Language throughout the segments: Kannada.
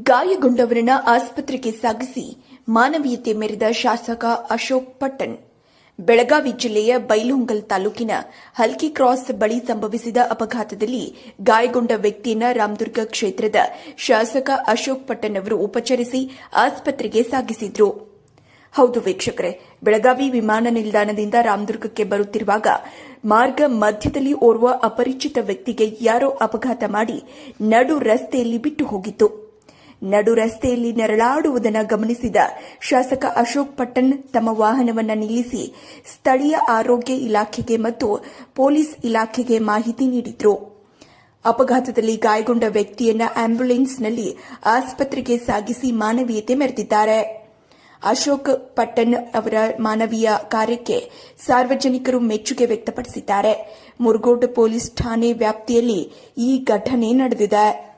ಗಾಯಗೊಂಡವರನ್ನ ಆಸ್ಪತ್ರೆಗೆ ಸಾಗಿಸಿ ಮಾನವೀಯತೆ ಮೆರೆದ ಶಾಸಕ ಅಶೋಕ್ ಪಟ್ಟಣ್. ಬೆಳಗಾವಿ ಜಿಲ್ಲೆಯ ಬೈಲುಂಗಲ್ ತಾಲೂಕಿನ ಹಲ್ಕಿ ಕ್ರಾಸ್ ಬಳಿ ಸಂಭವಿಸಿದ ಅಪಘಾತದಲ್ಲಿ ಗಾಯಗೊಂಡ ವ್ಯಕ್ತಿಯನ್ನ ರಾಮದುರ್ಗ ಕ್ಷೇತ್ರದ ಶಾಸಕ ಅಶೋಕ್ ಪಟ್ಟಣ್ ಅವರು ಉಪಚರಿಸಿ ಆಸ್ಪತ್ರೆಗೆ ಸಾಗಿಸಿದ್ರು. ಹೌದು ವೀಕ್ಷಕರೇ, ಬೆಳಗಾವಿ ವಿಮಾನ ನಿಲ್ದಾಣದಿಂದ ರಾಮದುರ್ಗಕ್ಕೆ ಬರುತ್ತಿರುವಾಗ ಮಾರ್ಗ ಮಧ್ಯದಲ್ಲಿ ಓರ್ವ ಅಪರಿಚಿತ ವ್ಯಕ್ತಿಗೆ ಯಾರೋ ಅಪಘಾತ ಮಾಡಿ ನಡು ರಸ್ತೆಯಲ್ಲಿ ಬಿಟ್ಟು ಹೋಗಿತ್ತು. ನಡು ರಸ್ತೆಯಲ್ಲಿ ನೆರಳಾಡುವುದನ್ನು ಗಮನಿಸಿದ ಶಾಸಕ ಅಶೋಕ್ ಪಟ್ಟಣ್ ತಮ್ಮ ವಾಹನವನ್ನು ನಿಲ್ಲಿಸಿ ಸ್ಥಳೀಯ ಆರೋಗ್ಯ ಇಲಾಖೆಗೆ ಮತ್ತು ಪೊಲೀಸ್ ಇಲಾಖೆಗೆ ಮಾಹಿತಿ ನೀಡಿದರು. ಅಪಘಾತದಲ್ಲಿ ಗಾಯಗೊಂಡ ವ್ಯಕ್ತಿಯನ್ನು ಆಂಬ್ಯುಲೆನ್ಸ್ನಲ್ಲಿ ಆಸ್ಪತ್ರೆಗೆ ಸಾಗಿಸಿ ಮಾನವೀಯತೆ ಮೆರೆದಿದ್ದಾರೆ. ಅಶೋಕ್ ಪಟ್ಟಣ್ ಅವರ ಮಾನವೀಯ ಕಾರ್ಯಕ್ಕೆ ಸಾರ್ವಜನಿಕರು ಮೆಚ್ಚುಗೆ ವ್ಯಕ್ತಪಡಿಸಿದ್ದಾರೆ. ಮುರುಗೋಡ್ ಪೊಲೀಸ್ ಠಾಣೆ ವ್ಯಾಪ್ತಿಯಲ್ಲಿ ಈ ಘಟನೆ ನಡೆದಿದೆ.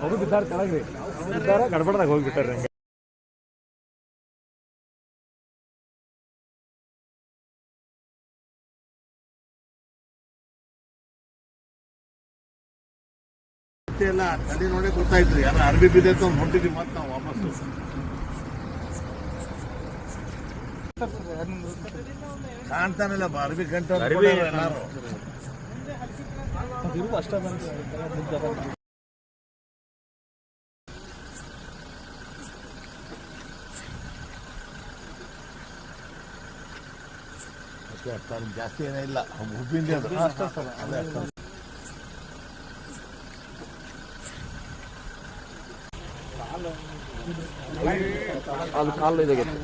ಅವರು ಬಿದ್ದಾರ ಕೆಳಗ್ರಿ ಬಿದ್ದಾರ ಗಡ್ಬಡ್ದಾಗ ಹೋಗಿ ಬಿಟ್ಟಾರ್ರಿ ಹಂಗೆ ಎಲ್ಲ ತಲೆ ನೋಡಿ ಗೊತ್ತಾಯ್ತ್ರಿ ಯಾರ ಅರ್ಬಿ ಬಿದ್ದೈತೆ ಅಂತ ಹೊಂಟಿದ್ವಿ ಮತ್ತೆ ನಾವು ವಾಪಸ್ಸು ಕಾಣ್ತಾನಿಲ್ಲ ಅರ್ಬಿ ಗಂಟೆ ಎಲ್ಲಾರು ಅಷ್ಟೇ ಜಾಸ್ತಿ ಏನೇ ಇಲ್ಲ. ಹುಬ್ಬಿಂದ ಅದು. ಕಾಲು ಇದಾಗೈತೆ